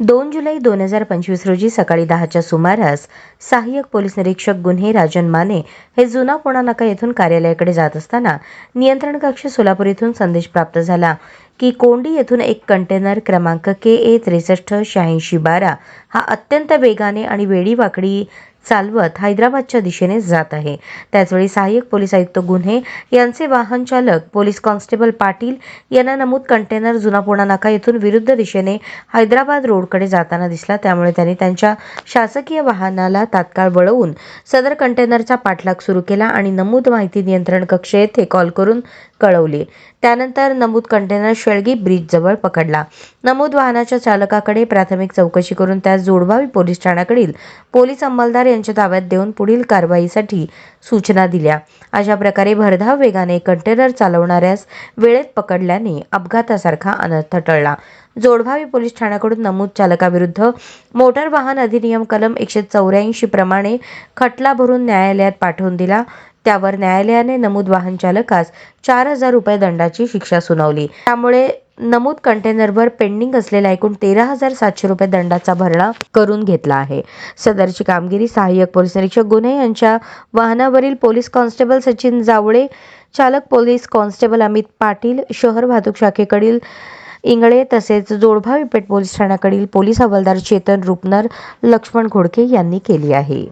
दोन जुलै दोन हजार पंचवीस रोजी सकाळी दहाच्या सुमारास सहाय्यक पोलीस निरीक्षक गुन्हे राजन माने हे जुना पुणा नाका येथून कार्यालयाकडे जात असताना नियंत्रण कक्ष सोलापूर येथून संदेश प्राप्त झाला की कोंडी येथून एक कंटेनर क्रमांक के ए त्रेसष्ट शहाऐंशी बारा हा अत्यंत वेगाने आणि वेडीवाकडी चालवत हैदराबादच्या दिशेने जात आहे. त्याचवेळी सहाय्यक पोलीस आयुक्त गुन्हे यांचे वाहन चालक पोलीस कॉन्स्टेबल पाटील यांना नमूद कंटेनर जुनापुणा नाका येथून विरुद्ध दिशेने हैदराबाद रोडकडे जाताना दिसला. त्यामुळे त्यांनी त्यांच्या शासकीय वाहनाला तात्काळ वळवून सदर कंटेनरचा पाठलाग सुरू केला आणि नमूद माहिती नियंत्रण कक्ष येथे कॉल करून कळवली. त्यानंतर नमूद कंटेनर शेळगी ब्रिजजवळ पकडला. नमूद वाहनाच्या चालकाकडे प्राथमिक चौकशी करून त्यास जोडभावी पोलीस ठाण्याकडील पोलीस अंमलदार यांच्या ताब्यात देऊन पुढील कारवाईसाठी सूचना दिल्या. अशा प्रकारे भरधाव वेगाने कंटेनर चालवणाऱ्यास वेळेत पकडल्याने अपघातासारखा अनर्थ टळला. जोडभावी पोलीस ठाण्याकडून नमूद चालकाविरुद्ध मोटार वाहन अधिनियम कलम एकशे चौऱ्याऐंशी प्रमाणे खटला भरून न्यायालयात पाठवून दिला. त्यावर न्यायालयाने नमूद वाहन चालकास चार हजार रुपये दंडाची शिक्षा सुनावली. त्यामुळे नमूद कंटेनरवर पेंडिंग असलेला एकूण तेरा हजार सातशे रुपये दंडाचा भरणा करून घेतला आहे. सदरची कामगिरी सहाय्यक पोलीस निरीक्षक गुन्हे यांच्या वाहनावरील पोलीस कॉन्स्टेबल सचिन जावळे चालक पोलीस कॉन्स्टेबल अमित पाटील शहर वाहतूक शाखेकडील इंगळे तसेच जोडभावी पेठ पोलीस ठाण्याकडील पोलीस हवालदार चेतन रुपनर लक्ष्मण घोडके यांनी केली आहे.